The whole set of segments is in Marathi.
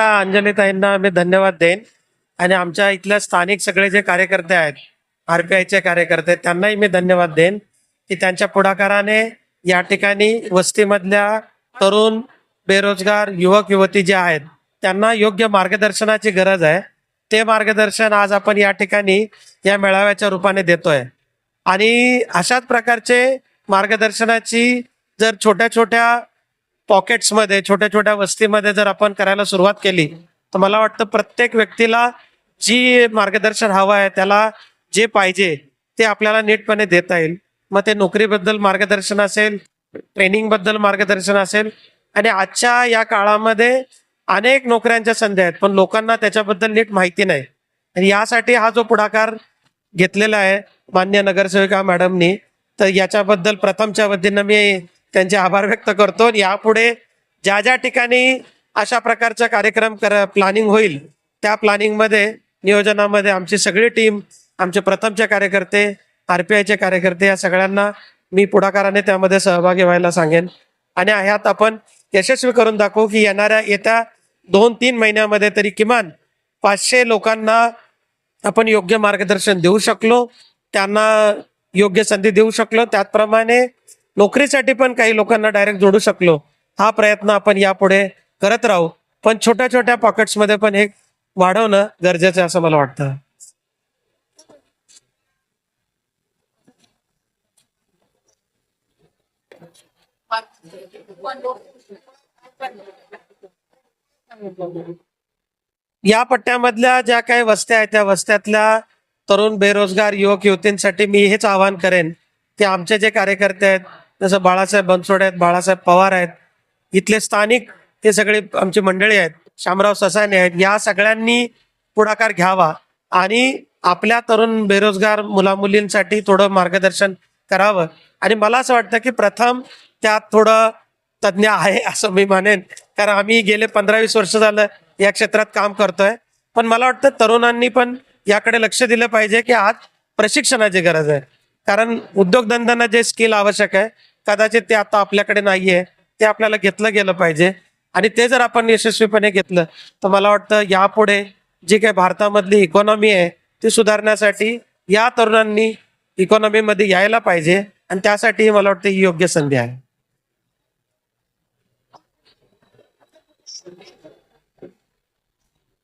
आता अंजलीताईंना मी धन्यवाद देईन. आणि आमच्या इथल्या स्थानिक सगळे जे कार्यकर्ते आहेत आर पी आयचे कार्यकर्ते त्यांनाही मी धन्यवाद देईन की त्यांच्या पुढाकाराने या ठिकाणी वस्तीमधल्या तरुण बेरोजगार युवक युवती जे आहेत त्यांना योग्य मार्गदर्शनाची गरज आहे. ते मार्गदर्शन आज आपण या ठिकाणी या मेळाव्याच्या रूपाने देतोय. आणि अशाच प्रकारचे मार्गदर्शनाची जर छोट्या छोट्या पॉकेट्समध्ये छोट्या छोट्या वस्तीमध्ये जर आपण करायला सुरुवात केली तर मला वाटतं प्रत्येक व्यक्तीला जी मार्गदर्शन हवं आहे त्याला जे पाहिजे ते आपल्याला नीटपणे देता येईल. मग ते नोकरीबद्दल मार्गदर्शन असेल ट्रेनिंगबद्दल मार्गदर्शन असेल आणि आजच्या या काळामध्ये अनेक नोकऱ्यांच्या संधी आहेत पण लोकांना त्याच्याबद्दल नीट माहिती नाही. आणि यासाठी हा जो पुढाकार घेतलेला आहे मान्य नगरसेविका मॅडमनी तर याच्याबद्दल प्रथमच्या वतीनं मी त्यांचे आभार व्यक्त करतो. आणि यापुढे ज्या ज्या ठिकाणी अशा प्रकारचा कार्यक्रम कर प्लॅनिंग होईल त्या प्लॅनिंगमध्ये नियोजनामध्ये आमची सगळी टीम आमचे प्रथमचे कार्यकर्ते आर पी आयचे कार्यकर्ते या सगळ्यांना मी पुढाकाराने त्यामध्ये सहभागी व्हायला सांगेन. आणि ह्यात आपण यशस्वी करून दाखवू की येणाऱ्या येत्या दोन तीन महिन्यामध्ये तरी किमान पाचशे लोकांना आपण योग्य मार्गदर्शन देऊ शकलो. त्यांना योग्य संधी देऊ शकलो. त्याचप्रमाणे नोकरीसाठी पण काही लोकांना डायरेक्ट जोडू शकलो. हा प्रयत्न आपण यापुढे करत राहू. पण छोट्या छोट्या पॉकेट्समध्ये पण हे वाढवणं गरजेचं असं मला वाटतं. या पट्ट्यामधल्या ज्या काही वस्त्या आहेत त्या वस्त्यातल्या तरुण बेरोजगार युवक युवतींसाठी मी हेच आवाहन करेन की आमचे जे कार्यकर्ते आहेत जसं बाळासाहेब बनसोडे आहेत बाळासाहेब पवार आहेत इथले स्थानिक ते सगळे आमची मंडळी आहेत शामराव ससाने आहेत या सगळ्यांनी पुढाकार घ्यावा आणि आपल्या तरुण बेरोजगार मुलामुलींसाठी थोडं मार्गदर्शन करावं. आणि मला असं वाटतं की प्रथम त्यात थोडं तज्ज्ञ आहे असं मी म्हणेन कारण आम्ही गेले पंधरा वीस वर्ष झालं या क्षेत्रात काम करतोय. पण मला वाटतं तरुणांनी पण याकडे लक्ष दिलं पाहिजे की आज प्रशिक्षणाची गरज आहे. कारण उद्योगधंद्यांना जे स्किल आवश्यक आहे कदाचित ते आता आपल्याकडे नाहीये. ते आपल्याला घेतलं गेलं पाहिजे. आणि ते जर आपण यशस्वीपणे घेतलं तर मला वाटतं यापुढे जी काही भारतामधली इकॉनॉमी आहे ती सुधारण्यासाठी या तरुणांनी इकॉनॉमीमध्ये यायला पाहिजे. आणि त्यासाठी मला वाटतं ही योग्य संधी आहे.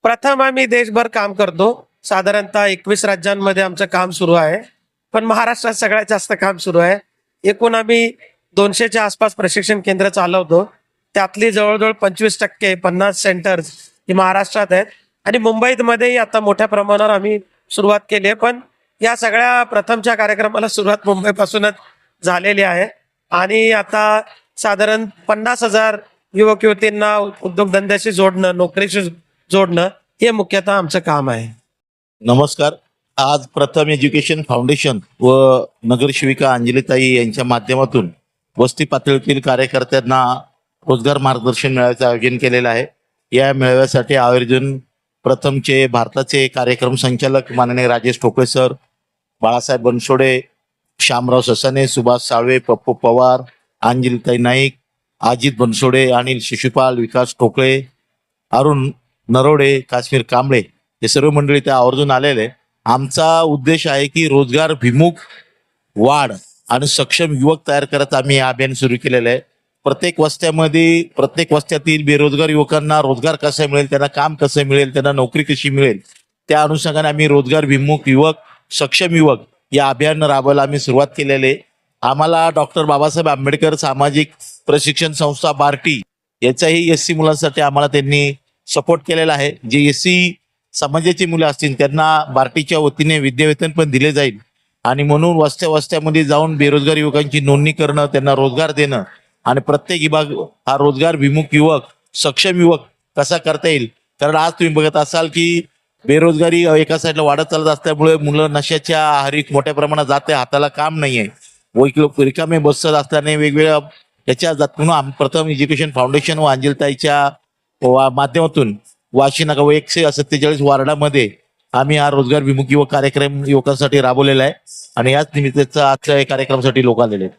प्रथम आम्ही देशभर काम करतो. साधारणतः एकवीस राज्यांमध्ये आमचं काम सुरू आहे. पण महाराष्ट्रात सगळ्यात जास्त काम सुरू आहे. एकूण आम्ही दोनशेच्या आसपास प्रशिक्षण केंद्र चालवतो. त्यातली जवळजवळ पंचवीस टक्के पन्नास सेंटर्स ही महाराष्ट्रात आहेत. आणि मुंबईत मध्येही आता मोठ्या प्रमाणावर आम्ही सुरुवात केली आहे. पण या सगळ्या प्रथमच्या कार्यक्रमाला सुरुवात मुंबईपासूनच झालेली आहे. आणि आता साधारण पन्नास हजार युवक युवतींना उद्योगधंद्याशी जोडणं नोकरीशी जोडणं हे मुख्यतः आमचं काम आहे. नमस्कार. आज प्रथम एज्युकेशन फाउंडेशन व नगरसेविका अंजलीताई यांच्या माध्यमातून वस्ती पातळीतील कार्यकर्त्यांना रोजगार मार्गदर्शन मेळाव्याचं आयोजन केलेलं आहे. या मेळाव्यासाठी आयोजन प्रथमचे भारताचे कार्यक्रम संचालक माननीय राजेश ठोकळे सर बाळासाहेब बनसोडे श्यामराव ससाने सुभाष साळवे पप्पू पवार अंजलिताई नाईक अजित बनसोडे अनिल शिशुपाल विकास ठोकळे अरुण नरोडे काश्मीर कांबळे हे सर्व मंडळी त्या आवर्जून आलेले आमचा उद्देश आहे की रोजगार भिमुख वाढ. आणि सक्षम युवक तयार करत आम्ही हे अभियान सुरू केलेलं आहे. प्रत्येक वस्त्यामध्ये प्रत्येक वस्त्यातील बेरोजगार युवकांना रोजगार कसा मिळेल त्यांना काम कसं मिळेल त्यांना नोकरी कशी मिळेल त्या अनुषंगाने आम्ही रोजगार विमुख युवक सक्षम युवक या अभियान राबवायला आम्ही सुरुवात केलेली आहे. आम्हाला डॉक्टर बाबासाहेब आंबेडकर सामाजिक प्रशिक्षण संस्था बार्टी याचाही एस सी मुलांसाठी आम्हाला त्यांनी सपोर्ट केलेला आहे. जे एस सी समाजाची मुलं असतील त्यांना बार्टीच्या वतीने विद्यावेतन पण दिले जाईल. आणि म्हणून वस्त्या वस्त्यामध्ये जाऊन बेरोजगार युवकांची नोंदणी करणं त्यांना रोजगार देणं आणि प्रत्येक विभाग हा रोजगार विमुख युवक सक्षम युवक कसा करता येईल? कारण आज तुम्ही बघत असाल की बेरोजगारी एका साईडला वाढत चालत असल्यामुळे मुलं नशाच्या आहारी मोठ्या प्रमाणात जाते हाताला काम नाहीये. व रिकामे बसत असल्याने वेगवेगळ्या याच्या जात म्हणून आम- प्रथम एज्युकेशन फाउंडेशन व अंजलताईच्या वा- माध्यमातून वाशी नका व एकशे सत्तेचाळीस वार्डामध्ये आम्ही हा रोजगार विमुख युवक कार्यक्रम युवकांसाठी राबवलेला आहे. आणि याच निमित्ताचा आजच्या या कार्यक्रमासाठी लोक आलेले आहेत.